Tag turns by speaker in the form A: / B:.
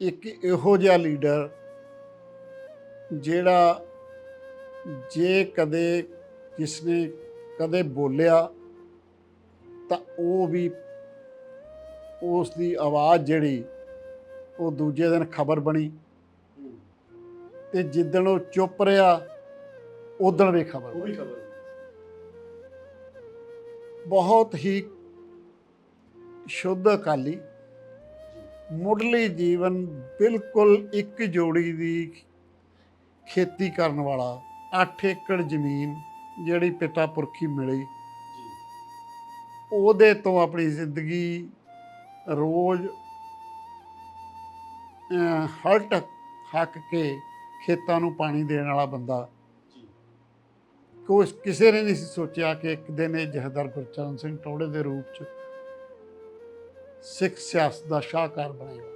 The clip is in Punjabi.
A: ਇੱਕ ਇਹੋ ਜਿਹਾ ਲੀਡਰ ਜਿਹੜਾ ਜੇ ਕਦੇ ਕਿਸਨੇ ਕਦੇ ਬੋਲਿਆ ਤਾਂ ਉਹ ਵੀ ਉਸ ਦੀ ਆਵਾਜ਼ ਜਿਹੜੀ ਉਹ ਦੂਜੇ ਦਿਨ ਖਬਰ ਬਣੀ ਤੇ ਜਿੱਦਣ ਉਹ ਚੁੱਪ ਰਿਹਾ ਉਦੋਂ ਵੀ ਖਬਰ
B: ਉਹ ਵੀ ਖਬਰ
A: ਬਹੁਤ ਹੀ ਸ਼ੁੱਧ ਅਕਾਲੀ ਮੁੱਢਲੀ ਜੀਵਨ ਬਿਲਕੁਲ ਇੱਕ ਜੋੜੀ ਦੀ ਖੇਤੀ ਕਰਨ ਵਾਲਾ 8 ਏਕੜ ਜ਼ਮੀਨ ਜਿਹੜੀ ਪਿਤਾ ਪੁਰਖੀ ਮਿਲੀ। ਉਹਦੇ ਤੋਂ ਆਪਣੀ ਜ਼ਿੰਦਗੀ ਰੋਜ਼ ਹਲਟ ਹੱਕ ਕੇ ਖੇਤਾਂ ਨੂੰ ਪਾਣੀ ਦੇਣ ਵਾਲਾ ਬੰਦਾ।
B: ਜੀ
A: ਕੋਈ ਕਿਸੇ ਨੇ ਨਹੀਂ ਸੀ ਸੋਚਿਆ ਕਿ ਇੱਕ ਦਿਨ ਇਹ ਜਹਦਰ ਗੁਰਚਰਨ ਸਿੰਘ ਟੋੜੇ ਦੇ ਰੂਪ ਚ ਸਿੱਖ ਸਿਆਸਤ ਦਾ ਸ਼ਾਹਕਾਰ ਬਣੇਗਾ